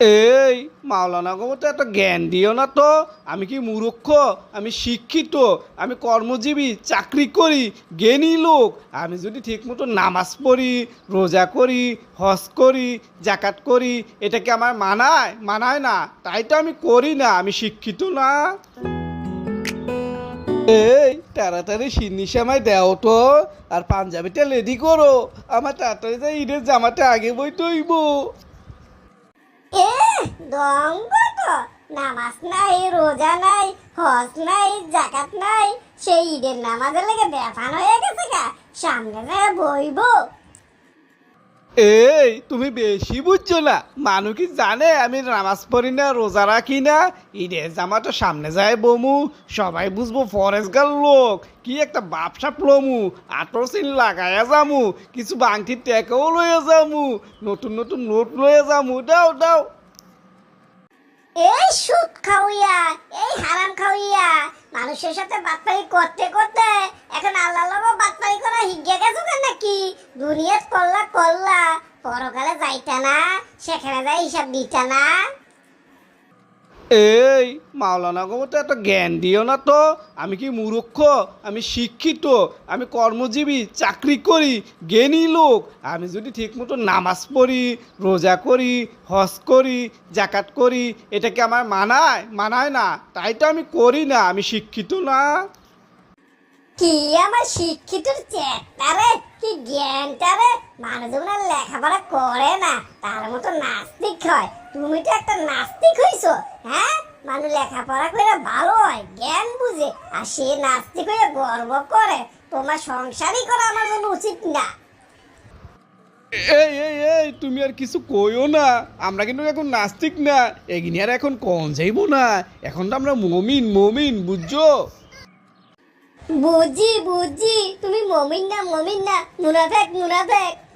এই, মাওলানা গো তো এত জ্ঞান দিও না তো। আমি কি মূর্খ? আমি শিক্ষিত। আমি কর্মজীবী, চাকরি করি, জ্ঞানী লোক। আমি যদি ঠিকমতো নামাজ পড়ি, রোজা করি, হজ করি জাকাত করি, এটা কি আমার মানায়? মানায় না। তাই তো আমি করি না, আমি শিক্ষিত না। এই, তাড়াতাড়ি সিন্নি সামাই দেও তো, আর পাঞ্জাবিটা রেডি করো। আমার তাড়াতাড়ি যাই ঈদের জামাটা আগে বই তৈব। এ দঙ্গ তো। নামাজ নাই, রোজা নাই, হজ নাই জাকাত নাই। সেই ঈদের নামাজের লেগে বেফান হয়ে গেছে গা। সামনে বইব। এই, তুমি বেশি বুঝছ না। মানুষ কি জানে, আমি নামাজ পড়ি না, রোজা রাখি না। ঈদের জামাটা সামনে যায় বমু, সবাই বুঝব ফরেস্ট গাল লোক। কি একটা বাপসা প্লমু আটর সিন লাগাইয়া যামু, কিছু বাংটি টেকাও লইয়া যামু, নতুন নতুন নোট লইয়া যামু, দাও দাও। এই সুদ খাওয়া এই হারাম খাওয়া মানুষের সাথে বাটপারি করতে করতে এখন আল্লাহ লগো বাটপারি করা হিগে গেছো কেন নাকি? দুনিয়াত করলা করলা পরকালে যাইতা না, সেখানে যাই হিসাব দিতা না। এই, মাওলানা গো, তো এত জ্ঞান দিও না তো। আমি কি মূর্খ? আমি শিক্ষিত। আমি কর্মজীবী, চাকরি করি, জ্ঞানী লোক। আমি যদি ঠিকমতো নামাজ পড়ি, রোজা করি, হজ করি জাকাত করি, এটা কি আমার মানায়? মানায় না। তাই তো আমি করি না, আমি শিক্ষিত না। কি আমার শিক্ষিত চেষ্টারে কি জ্ঞানটারে? মানুষ যখন আর লেখাপড়া করে না, তার মতো নাস্তিক হয়। তুমি তো একটা নাস্তিক হইছো হ্যাঁ? মানুষ লেখাপড়া করে ভালো হয়, জ্ঞান বুঝে, আর সে নাস্তিক হয়ে গর্ব করে। তোমার সংসারই করা আমার জন্য উচিত না। এই এই এই, তুমি আর কিছু কইও না। আমরা কিন্তু এখন নাস্তিক না। এগিনি আর এখন কন যাইব না? এখন তো আমরা মমিন মমিন, বুঝছ? বুঝি বুঝি। তুমি মমিন না মমিন না। মুনাফেক মুনাফেক